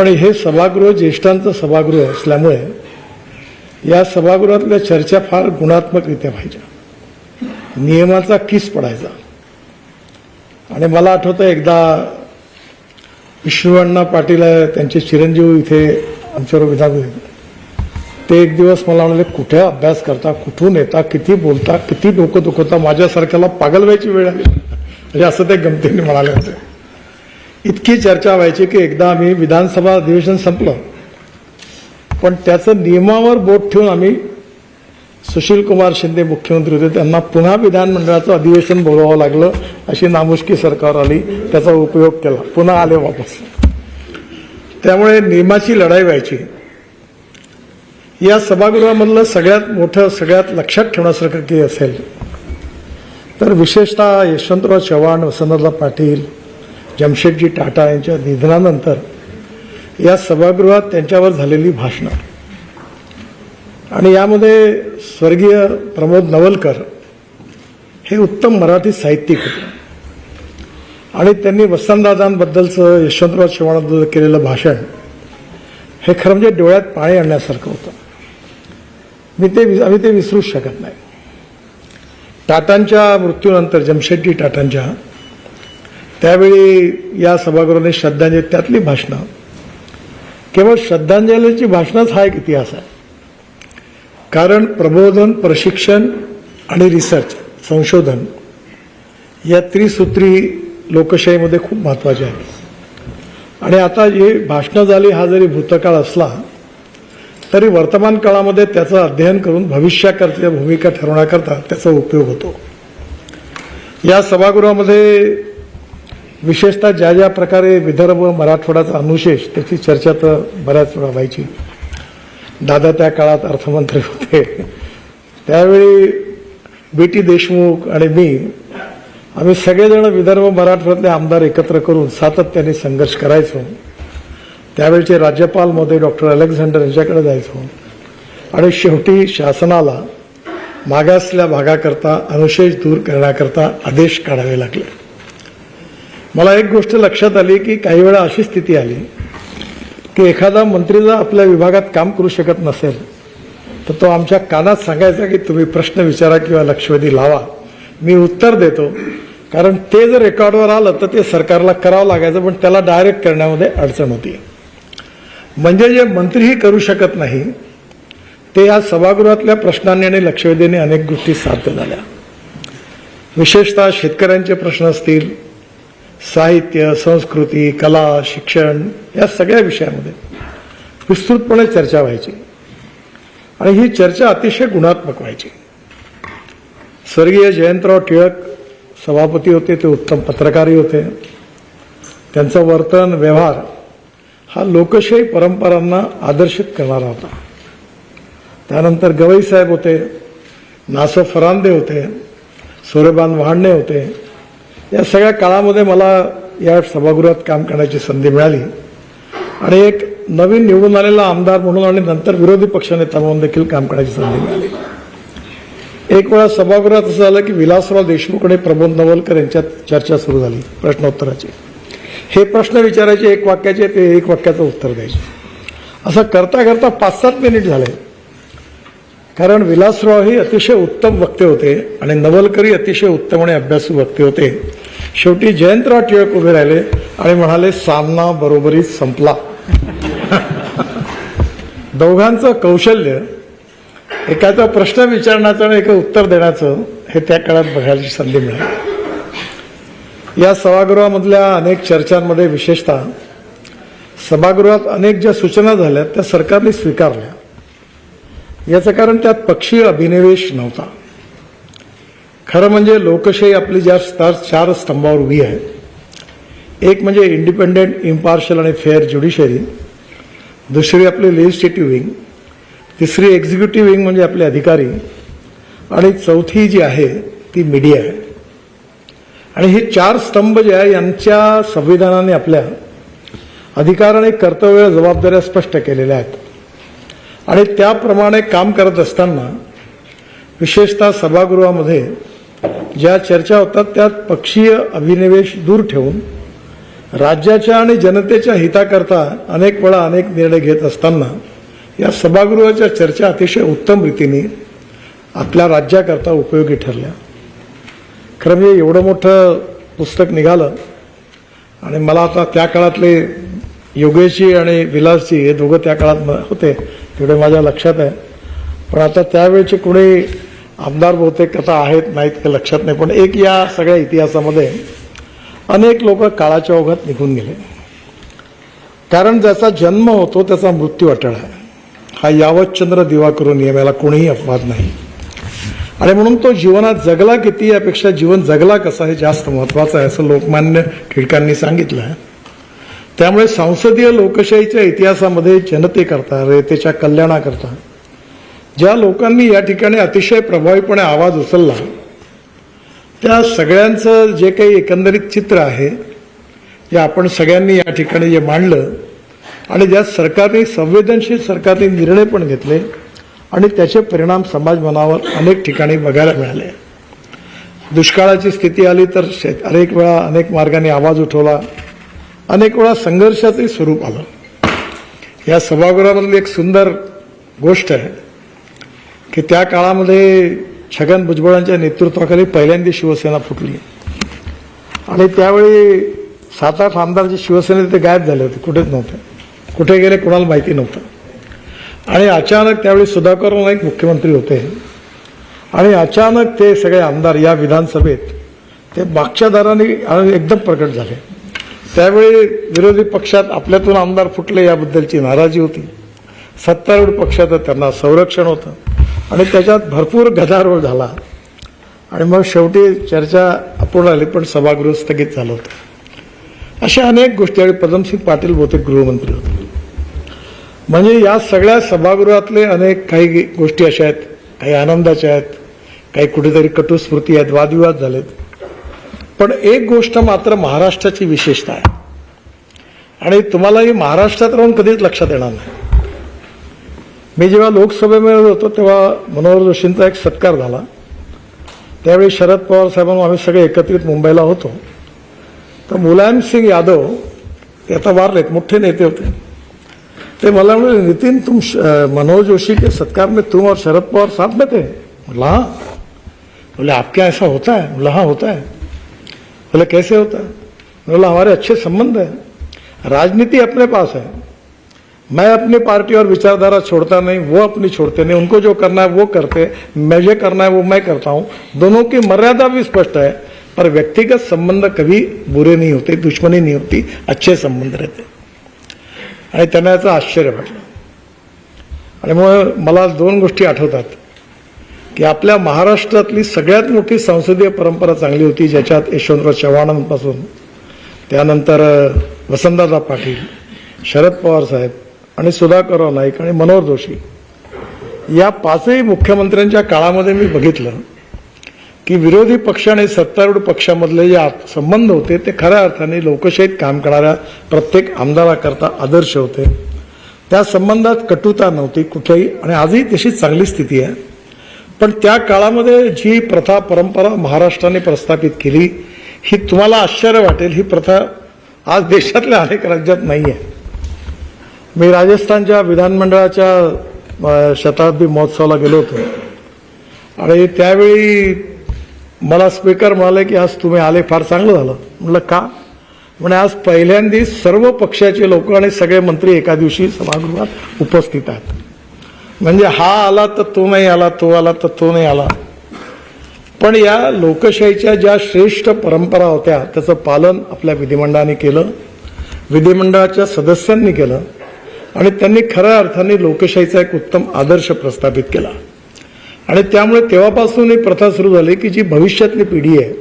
पण हे सभागृह ज्येष्ठांचं सभागृह असल्यामुळे या सभागृहातल्या चर्चा फार गुणात्मकरित्या व्हायच्या. नियमाचा किस पडायचा. आणि मला आठवतं एकदा विष्णुअण्णा पाटील त्यांचे चिरंजीव इथे आमच्यावर विधान ते एक दिवस मला म्हणाले कुठे अभ्यास करता? कुठून येता? किती बोलता? किती डोकं दुखवता? माझ्यासारख्याला पागल व्हायची वेळ आली. म्हणजे असं ते गमतीने म्हणाले होते. इतकी चर्चा व्हायची की एकदा आम्ही विधानसभा अधिवेशन संपलं. पण त्याचं नियमावर बोट ठेवून आम्ही सुशील कुमार शिंदे मुख्यमंत्री होते. त्यांना पुन्हा विधानमंडळाचं अधिवेशन बोलवावं लागलं अशी नामुष्की सरकार आली. त्याचा उपयोग केला. पुन्हा आले वापस. त्यामुळे नियमाची लढाई व्हायची. या सभागृहामधलं सगळ्यात मोठं सगळ्यात लक्षात ठेवण्यासारखं की असेल तर विशेषतः यशवंतराव चव्हाण वसंतराव पाटील जमशेदजी टाटा यांच्या निधनानंतर या सभागृहात त्यांच्यावर झालेली भाषणं. आणि यामध्ये स्वर्गीय प्रमोद नवलकर हे उत्तम मराठी साहित्यिक होते. आणि त्यांनी वसंतदादांबद्दलचं यशवंतराव चव्हाणांबद्दल केलेलं भाषण हे खरं म्हणजे डोळ्यात पाणी आणण्यासारखं होतं. मी ते आम्ही ते विसरूच शकत नाही. टाटांच्या मृत्यूनंतर जमशेदजी टाटांच्या त्यावेळी या सभागृहाने श्रद्धांजली त्यातली भाषणं. केवळ श्रद्धांजलीची भाषणच हा एक इतिहास आहे. कारण प्रबोधन प्रशिक्षण आणि रिसर्च संशोधन या त्रिसूत्री लोकशाहीमध्ये खूप महत्त्वाचे आहे. आणि आता जे भाषणं झाली हा जरी भूतकाळ असला तरी वर्तमान काळामध्ये त्याचं अध्ययन करून भविष्याकरता भूमिका ठरवण्याकरता त्याचा उपयोग होतो. या सभागृहामध्ये विशेषतः ज्या ज्या प्रकारे विदर्भ मराठवाड्याचा अनुशेष त्याची चर्चा तर बऱ्याच वेळा व्हायची. दादा त्या काळात अर्थमंत्री होते. त्यावेळी बी देशमुख आणि मी आम्ही सगळेजण विदर्भ मराठवाड्यातले आमदार एकत्र करून सातत्याने संघर्ष करायचो. त्यावेळचे राज्यपाल महोदय डॉक्टर अलेक्झांडर यांच्याकडे जायचो. आणि शेवटी शासनाला मागासल्या भागाकरता अनुशेष दूर करण्याकरता आदेश काढावे लागले. मला एक गोष्ट लक्षात आली की काही वेळा अशी स्थिती आली की एखादा मंत्री जर आपल्या विभागात काम करू शकत नसेल तर तो आमच्या कानात सांगायचा की तुम्ही प्रश्न विचारा किंवा लक्षवेधी लावा. मी उत्तर देतो. कारण ते जर रेकॉर्डवर आलं तर ते सरकारला करावं लागायचं पण त्याला डायरेक्ट करण्यामध्ये अडचण होती. म्हणजे जे मंत्रीही करू शकत नाही ते या सभागृहातल्या प्रश्नांनी आणि लक्षवेधीने अनेक गोष्टी साध्य झाल्या. विशेषतः शेतकऱ्यांचे प्रश्न असतील साहित्य संस्कृती कला शिक्षण या सगळ्या विषयामध्ये विस्तृतपणे चर्चा व्हायची. आणि ही चर्चा अतिशय गुणात्मक व्हायची. स्वर्गीय जयंतराव टिळक सभापती होते ते उत्तम पत्रकारही होते. त्यांचं वर्तन व्यवहार हा लोकशाही परंपरांना आदर्शित करणारा होता. त्यानंतर गवई साहेब होते नासो फरांदे होते सूर्यबान वहांडणे होते या सगळ्या काळामध्ये मला या सभागृहात काम करण्याची संधी मिळाली. आणि एक नवीन निवडून आलेला आमदार म्हणून आणि नंतर विरोधी पक्षनेता म्हणून देखील काम करण्याची संधी मिळाली. एक वेळा सभागृहात असं झालं की विलासराव देशमुख आणि प्रबोध नवलकर यांच्यात चर्चा सुरू झाली प्रश्नोत्तराची. हे प्रश्न विचारायचे एक वाक्याचे ते एक वाक्याचं उत्तर द्यायचे. असं करता करता पाच सात मिनिट झाले. कारण विलासराव हे अतिशय उत्तम वक्ते होते आणि नवलकरी अतिशय उत्तम आणि अभ्यासू वक्ते होते. शेवटी जयंतराव टिळक उभे राहिले आणि म्हणाले सामना बरोबरी संपला. दोघांचं कौशल्य एकाचा प्रश्न विचारण्याचं आणि एका उत्तर देण्याचं हे त्या काळात बघायची संधी मिळाली. या सभागृहामधल्या अनेक चर्चांमध्ये विशेषतः सभागृहात अनेक ज्या सूचना झाल्या त्या सरकारने स्वीकारल्या. याचं कारण त्यात पक्षीय अभिनिवेश नव्हता. खरं म्हणजे लोकशाही आपली ज्या स्तर चार स्तंभावर उभी आहे एक म्हणजे इंडिपेंडेंट इम्पार्शल आणि फेअर ज्युडिशरी दुसरी आपली लेजिस्लेटिव्ह विंग तिसरी एक्झिक्युटिव्ह विंग म्हणजे आपले अधिकारी आणि चौथी जी आहे ती मीडिया आहे. आणि हे चार स्तंभ जे आहे यांच्या संविधानाने आपल्या अधिकार आणि कर्तव्य जबाबदाऱ्या स्पष्ट केलेल्या आहेत. आणि त्याप्रमाणे काम करत असताना विशेषतः सभागृहामध्ये ज्या चर्चा होतात त्यात पक्षीय अभिनिवेश दूर ठेवून राज्याच्या आणि जनतेच्या हिताकरता अनेक वेळा अनेक निर्णय घेत असताना या सभागृहाच्या चर्चा अतिशय उत्तम रीतीने आपल्या राज्याकरता उपयोगी ठरल्या. खरं म्हणजे एवढं मोठं पुस्तक निघालं आणि मला आता त्या काळातले योगेशजी आणि विलासजी हे दोघं त्या काळात होते तेवढे माझ्या लक्षात आहे. पण आता त्यावेळेचे कुणी आमदार बहुतेक कथा आहेत नाहीत ते लक्षात नाही पण एक या सगळ्या इतिहासामध्ये अनेक लोक काळाच्या ओघात निघून गेले. कारण ज्याचा जन्म होतो त्याचा मृत्यू अटळ आहे. हा यावतचंद्र दिवा करून याला कोणीही अपवाद नाही. आणि म्हणून तो जीवनात जगला किती यापेक्षा जीवन जगला कसा हे जास्त महत्वाचं आहे असं लोकमान्य टिळकांनी सांगितलं आहे. त्यामुळे संसदीय लोकशाहीच्या इतिहासामध्ये जनतेकरता रयतेच्या कल्याणाकरता ज्या लोकांनी या ठिकाणी अतिशय प्रभावीपणे आवाज उचलला त्या सगळ्यांचं जे काही एकंदरीत चित्र आहे जे आपण सगळ्यांनी या ठिकाणी जे मांडलं आणि ज्या सरकारने संवेदनशील सरकारने निर्णय पण घेतले आणि त्याचे परिणाम समाज मनावर अनेक ठिकाणी बघायला मिळाले. दुष्काळाची स्थिती आली तर शेत अनेक वेळा अनेक मार्गाने आवाज उठवला अनेक वेळा संघर्षाचंही स्वरूप आलं. या सभागृहामधली एक सुंदर गोष्ट आहे की त्या काळामध्ये छगन भुजबळांच्या नेतृत्वाखाली पहिल्यांदा शिवसेना फुटली. आणि त्यावेळी सात आठ आमदार जे शिवसेने ते गायब झाले होते कुठेच नव्हते. कुठे गेले कोणाला माहिती नव्हतं. आणि अचानक त्यावेळी सुधाकर नाईक मुख्यमंत्री होते. आणि अचानक ते सगळे आमदार या विधानसभेत ते मागच्या दाराने एकदम प्रकट झाले. त्यावेळी विरोधी पक्षात आपल्यातून आमदार फुटले याबद्दलची नाराजी होती. सत्तारूढ पक्षाचं त्यांना संरक्षण होतं. आणि त्याच्यात भरपूर गदारोळ झाला. आणि मग शेवटी चर्चा अपूर्ण आली पण सभागृह स्थगित झालं होतं. अशा अनेक गोष्टी आणि पदमसिंग पाटील बहुतेक गृहमंत्री होते. म्हणजे या सगळ्या सभागृहातले अनेक काही गोष्टी अशा आहेत काही आनंदाच्या आहेत काही कुठेतरी कटुस्मृती आहेत वादविवाद झालेत. पण एक गोष्ट मात्र महाराष्ट्राची विशेषता आहे. आणि तुम्हाला ही महाराष्ट्रात राहून कधीच लक्षात येणार नाही. मी जेव्हा लोकसभेमध्ये होतो तेव्हा मनोहर जोशींचा एक सत्कार झाला. त्यावेळी शरद पवार साहेबांना आम्ही सगळे एकत्रित मुंबईला होतो. तर मुलायम सिंग यादव ते आता वारलेत मोठे नेते होते. ते मला म्हणाले नितीन तुम श- मनोहर जोशी के सत्कार में तुम और शरद पवार साथ में थे? बोला हाँ. बोले आपके यहाँ ऐसा होता है? बोला हाँ होता है. बोले कैसे होता? है बोला हमारे अच्छे संबंध है। राजनीति अपने पास है। मैं अपनी पार्टी और विचारधारा छोड़ता नहीं वो अपनी छोड़ते नहीं। उनको जो करना है वो करते मुझे करना है वो मैं करता हूँ। दोनों की मर्यादा भी स्पष्ट है पर व्यक्तिगत संबंध कभी बुरे नहीं होते दुश्मनी नहीं होती अच्छे संबंध रहते आणि त्यांना याचं आश्चर्य वाटलं. आणि मग मला दोन गोष्टी आठवतात की आपल्या महाराष्ट्रातली सगळ्यात मोठी संसदीय परंपरा चांगली होती ज्याच्यात यशवंतराव चव्हाणांपासून त्यानंतर वसंतदादा पाटील शरद पवार साहेब आणि सुधाकरराव नाईक आणि मनोहर जोशी. या पाचही मुख्यमंत्र्यांच्या काळामध्ये मी बघितलं की विरोधी पक्ष आणि सत्तारूढ पक्षामधले जे संबंध होते ते खऱ्या अर्थाने लोकशाहीत काम करणाऱ्या प्रत्येक आमदाराकरता आदर्श होते. त्या संबंधात कटुता नव्हती कुठेही आणि आजही तशी चांगली स्थिती आहे. पण त्या काळामध्ये जी प्रथा परंपरा महाराष्ट्राने प्रस्थापित केली ही तुम्हाला आश्चर्य वाटेल. ही प्रथा आज देशातल्या अनेक राज्यात नाही आहे मी राजस्थानच्या विधानमंडळाच्या शताब्दी महोत्सवाला गेलो होतो. आणि त्यावेळी मला स्पीकर म्हणाले की आज तुम्ही आले फार चांगलं झालं. म्हटलं का? म्हणजे आज पहिल्यांदा सर्व पक्षाचे लोक आणि सगळे मंत्री एका दिवशी सभागृहात उपस्थित आहेत. म्हणजे हा आला तर तो नाही आला तो आला तर तो नाही आला. पण या लोकशाहीच्या ज्या श्रेष्ठ परंपरा होत्या त्याचं पालन आपल्या विधिमंडळाने केलं विधिमंडळाच्या सदस्यांनी केलं. आणि त्यांनी खऱ्या अर्थाने लोकशाहीचा एक उत्तम आदर्श प्रस्थापित केला. आणि त्यामुळे तेव्हापासून एक प्रथा सुरू झाली की जी भविष्यातली पिढी आहे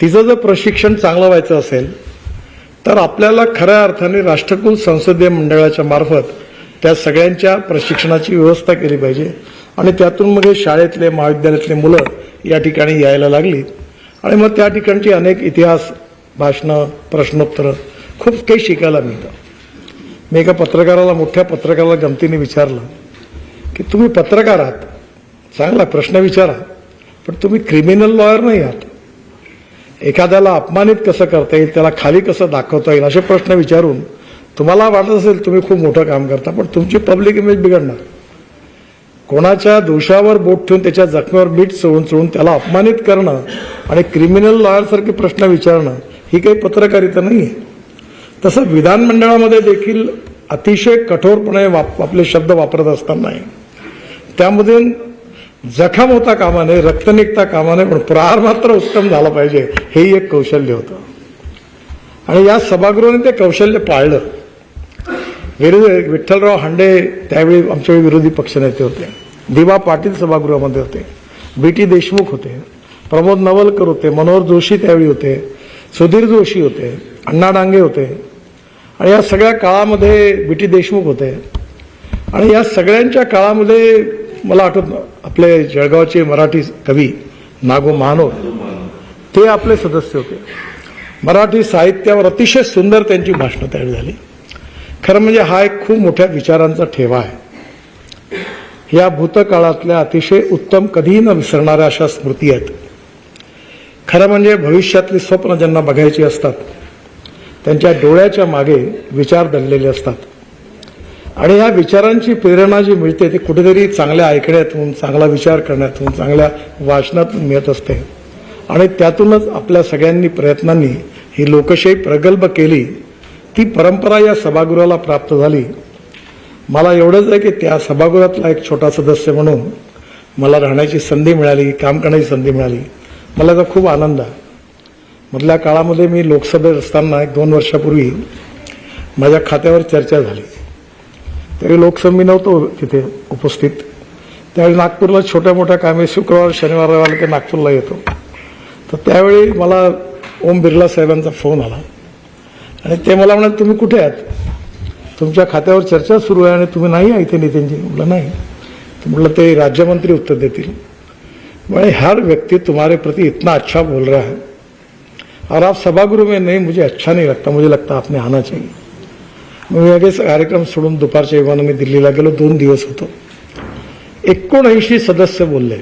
तिचं जर प्रशिक्षण चांगलं व्हायचं असेल तर आपल्याला खऱ्या अर्थाने राष्ट्रकुल संसदीय मंडळाच्या मार्फत त्या सगळ्यांच्या प्रशिक्षणाची व्यवस्था केली पाहिजे. आणि त्यातून मग हे शाळेतले महाविद्यालयातले मुलं या ठिकाणी यायला लागली. आणि मग त्या ठिकाणची अनेक इतिहास भाषणं प्रश्नोत्तरं खूप काही शिकायला मिळतं. मी एका पत्रकाराला मोठ्या पत्रकाराला गमतीने विचारलं की तुम्ही पत्रकार आहात. चांगला प्रश्न विचारा पण तुम्ही क्रिमिनल लॉयर नाही आहात. एखाद्याला अपमानित कसं करता येईल त्याला खाली कसं दाखवता येईल असे प्रश्न विचारून तुम्हाला वाटत असेल तुम्ही खूप मोठं काम करता पण तुमची पब्लिक इमेज बिघडणार. कोणाच्या दोषावर बोट ठेवून त्याच्या जखमेवर मीठ चोळून चोळून त्याला अपमानित करणं आणि क्रिमिनल लॉयरसारखे प्रश्न विचारणं ही काही पत्रकारिता नाही आहे तसं विधानमंडळामध्ये देखील अतिशय कठोरपणे वाप आपले शब्द वापरत असतानाही. त्यामधून जखम होता कामाने रक्त निघता कामा नये पण प्रहार मात्र उत्तम झाला पाहिजे हेही एक कौशल्य होतं. आणि या सभागृहाने ते कौशल्य पाळलं. विरोधी विठ्ठलराव हांडे त्यावेळी आमच्या विरोधी पक्षनेते होते. दिवा पाटील सभागृहामध्ये होते. बी टी देशमुख होते. प्रमोद नवलकर होते. मनोहर जोशी त्यावेळी होते. सुधीर जोशी होते. अण्णा डांगे होते. आणि या सगळ्या काळामध्ये बी टी देशमुख होते. आणि या सगळ्यांच्या काळामध्ये मला आठवत आपले जळगावचे मराठी कवी नागो महानोर ते आपले सदस्य होते. मराठी साहित्यावर अतिशय सुंदर त्यांची भाषणं तयार झाली. खरं म्हणजे हा एक खूप मोठ्या विचारांचा ठेवा आहे. या भूतकाळातल्या अतिशय उत्तम कधीही न विसरणाऱ्या अशा स्मृती आहेत. खरं म्हणजे भविष्यातली स्वप्न ज्यांना बघायची असतात त्यांच्या डोळ्याच्या मागे विचार दडलेले असतात. आणि या विचारांची प्रेरणा जी मिळते ती कुठेतरी चांगल्या ऐकण्यातून चांगला विचार करण्यातून चांगल्या वाचनातून मिळत असते. आणि त्यातूनच आपल्या सगळ्यांनी प्रयत्नांनी ही लोकशाही प्रगल्भ केली. ती परंपरा या सभागृहाला प्राप्त झाली. मला एवढंच आहे की त्या सभागृहातला एक छोटा सदस्य म्हणून मला राहण्याची संधी मिळाली काम करण्याची संधी मिळाली. मला याचा खूप आनंद आहे. मधल्या काळामध्ये मी लोकसभेत असताना एक दोन वर्षापूर्वी माझ्या खात्यावर चर्चा झाली. त्यावेळी लोकसभा मी नव्हतो तिथे उपस्थित. त्यावेळी नागपूरला छोट्या मोठ्या कामे शुक्रवार शनिवार रविवार ते नागपूरला येतो. तर त्यावेळी मला ओम बिर्ला साहेबांचा फोन आला. आणि ते मला म्हणाले तुम्ही कुठे आहात? तुमच्या खात्यावर चर्चा सुरू आहे आणि तुम्ही नाही आहे इथे नितीनजी. म्हटलं नाही. तर म्हटलं ते राज्यमंत्री उत्तर देतील. म्हणजे हर व्यक्ती तुम्हारे प्रति इतना अच्छा बोल रहा है. और आप सभागृह में नहीं मुझे अच्छा नहीं लगता मुझे लगता आपने आना चाहिए। मी लगेच कार्यक्रम सोडून दुपारच्या विमानं मी दिल्लीला गेलो दोन दिवस होतो। एकोणऐंशी सदस्य बोलले।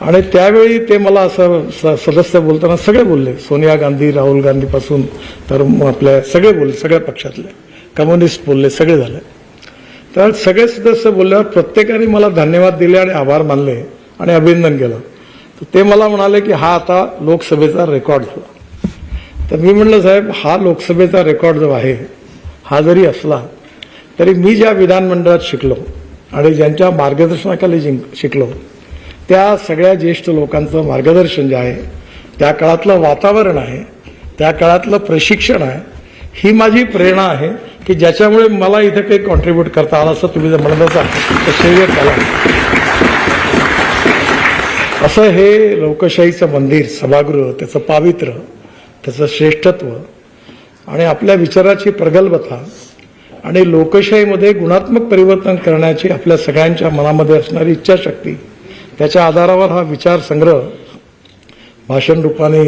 आणि त्यावेळी ते मला असं स- सदस्य बोलताना सगळे बोलले सोनिया गांधी राहुल गांधीपासून तर मग आपल्या सगळे बोलले सगळ्या पक्षातले कम्युनिस्ट बोलले सगळे झाले. तर सगळे सदस्य बोलल्यावर प्रत्येकाने मला धन्यवाद दिले आणि आभार मानले आणि अभिनंदन केलं. ते मला म्हणाले की हा आता लोकसभेचा रेकॉर्ड झाला. तर मी म्हणलं साहेब हा लोकसभेचा रेकॉर्ड जो आहे हा जरी असला तरी मी ज्या विधानमंडळात शिकलो आणि ज्यांच्या मार्गदर्शनाखाली जिंक शिकलो त्या सगळ्या ज्येष्ठ लोकांचं मार्गदर्शन जे आहे त्या काळातलं वातावरण आहे त्या काळातलं प्रशिक्षण आहे ही माझी प्रेरणा आहे की ज्याच्यामुळे मला इथे काही कॉन्ट्रीब्यूट करता आलं असं तुम्ही जर म्हणत असाल तर श्रेय त्याला असं हे लोकशाहीचं मंदिर सभागृह त्याचं पावित्र्य त्याचं श्रेष्ठत्व आणि आपल्या विचाराची प्रगल्भता आणि लोकशाहीमध्ये गुणात्मक परिवर्तन करण्याची आपल्या सगळ्यांच्या मनामध्ये असणारी इच्छाशक्ती त्याच्या आधारावर हा विचार संग्रह भाषण रूपाने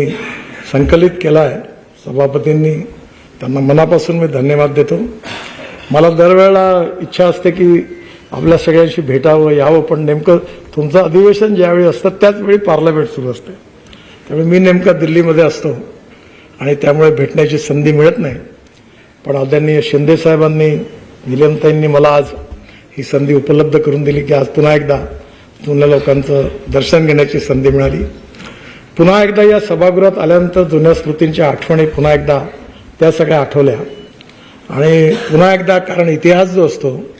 संकलित केला आहे सभापतींनी. त्यांना मनापासून मी धन्यवाद देतो. मला दरवेळेला इच्छा असते की आपल्या सगळ्यांशी भेटावं यावं पण नेमकं तुमचं अधिवेशन ज्यावेळी असतं त्याचवेळी पार्लमेंट सुरू असते. त्यामुळे मी नेमका दिल्लीमध्ये असतो आणि त्यामुळे भेटण्याची संधी मिळत नाही. पण आदरणीय शिंदेसाहेबांनी निलमताईंनी मला आज ही संधी उपलब्ध करून दिली की आज पुन्हा एकदा जुन्या लोकांचं दर्शन घेण्याची संधी मिळाली. पुन्हा एकदा या सभागृहात आल्यानंतर जुन्या स्मृतींच्या आठवणी पुन्हा एकदा त्या सगळ्या आठवल्या. आणि पुन्हा एकदा कारण इतिहास जो असतो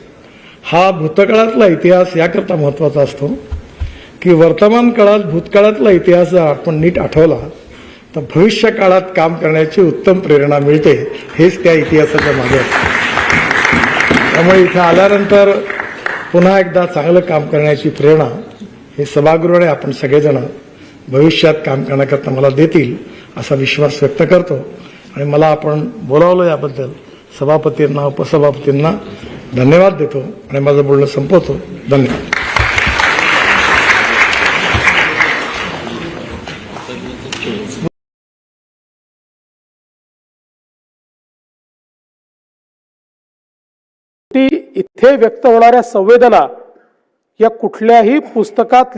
हा भूतकाळातला इतिहास याकरता महत्त्वाचा असतो की वर्तमान काळात भूतकाळातला इतिहास जर आपण नीट आठवला तर भविष्य काळात काम करण्याची उत्तम प्रेरणा मिळते हेच त्या इतिहासाच्या मागे त्यामुळे इथे आल्यानंतर पुन्हा एकदा चांगलं काम करण्याची प्रेरणा हे सभागृहाने आपण सगळेजण भविष्यात काम करण्याकरता मला देतील असा विश्वास व्यक्त करतो. आणि मला आपण बोलावलं याबद्दल सभापतींना उपसभापतींना धन्यवाद देतो आणि माझं बोलणं संपवतो. धन्यवाद. ती इथे व्यक्त होणाऱ्या संवेदना या कुठल्याही पुस्तकात